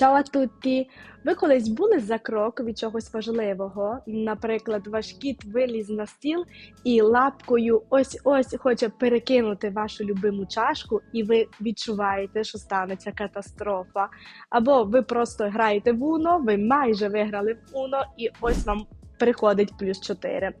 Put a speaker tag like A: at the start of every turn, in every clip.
A: А тутті! Ви колись були за крок від чогось важливого? Наприклад, ваш кіт виліз на стіл і лапкою ось-ось хоче перекинути вашу любиму чашку, і ви відчуваєте, що станеться катастрофа. Або ви просто граєте в Уно, ви майже виграли в Уно, і ось вам приходить плюс 4.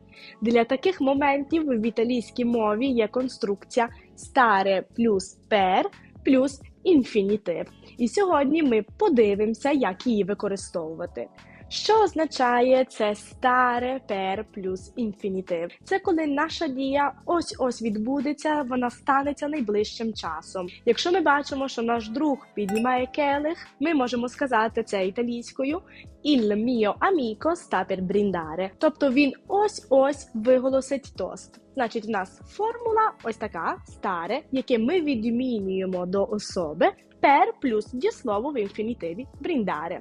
A: Для таких моментів в італійській мові є конструкція старе плюс пер плюс інфінітив. І сьогодні ми подивимося, як її використовувати. Що означає це старе пер плюс інфінітив? Це коли наша дія ось ось відбудеться, вона станеться найближчим часом. Якщо ми бачимо, що наш друг піднімає келих, ми можемо сказати це італійською Il mio amico sta per brindare. Тобто він ось ось виголосить тост. Значить, в нас формула ось така старе, яке ми відмінюємо до особи per плюс дієслово в інфінітиві brindare.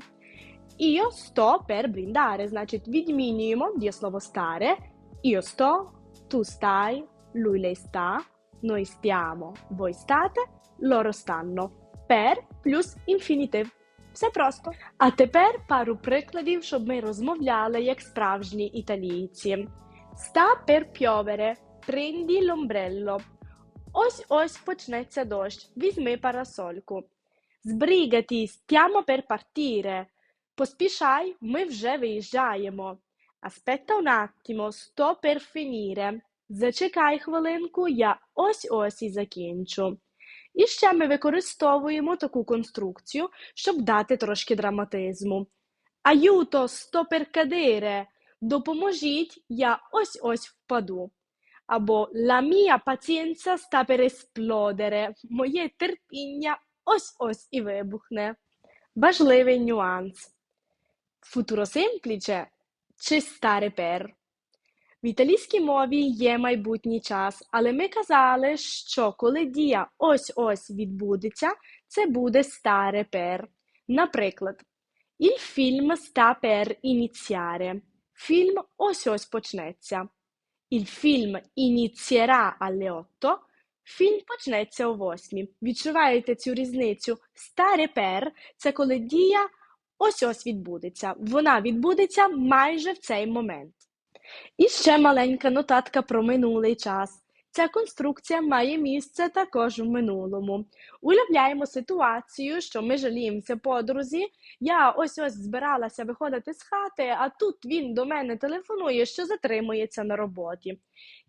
A: Io sto per brindare, значить відмінюємо дієслово старе. Io sto, tu stai, lui lei sta, noi stiamo, voi state, loro stanno. Per плюс інфінітив. Все просто. А тепер пару прикладів, щоб ми розмовляли як справжні італійці. Sta per piovere, prendi l'ombrello. Ось ось почнеться дощ. Візьми парасольку. Sbrigati, stiamo per partire. Поспішай, ми вже виїжджаємо. Aspetta un attimo, sto per finire. Зачекай хвилинку, я ось ось і закінчу. І ще ми використовуємо таку конструкцію, щоб дати трошки драматизму. Aiuto, sto per cadere. Допоможіть, я ось ось впаду. Або La mia pazienza sta per esplodere. Моє терпіння ось ось і вибухне. Важливий нюанс. Futuro semplice чи stare per. В італійській мові є майбутній час, але ми казали, що коли дія ось-ось відбудеться, це буде stare per. Наприклад, Il film sta per iniziare. Фільм ось-ось почнеться. Il film inizierà alle 8. Фільм почнеться о 8. Відчуваєте цю різницю? Stare per – це коли дія ось-ось відбудеться. Вона відбудеться майже в цей момент. І ще маленька нотатка про минулий час. Ця конструкція має місце також в минулому. Уявляємо ситуацію, що ми жаліємося подрузі. Я ось ось збиралася виходити з хати, а тут він до мене телефонує, що затримується на роботі.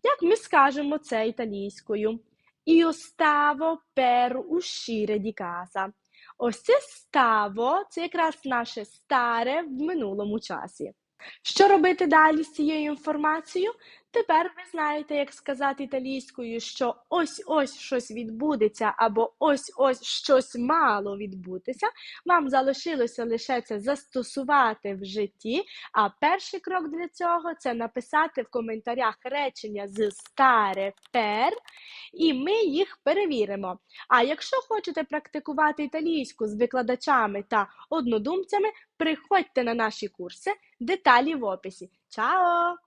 A: Як ми скажемо це італійською? Io stavo per uscire di casa. Ось це ставо, це якраз наше старе в минулому часі. Що робити далі з цією інформацією? Тепер ви знаєте, як сказати італійською, що ось-ось щось відбудеться, або ось-ось щось мало відбутися. Вам залишилося лише це застосувати в житті. А перший крок для цього це написати в коментарях речення з старе пер, і ми їх перевіримо. А якщо хочете практикувати італійську з викладачами та однодумцями, приходьте на наші курси. Деталі в описі. Чао!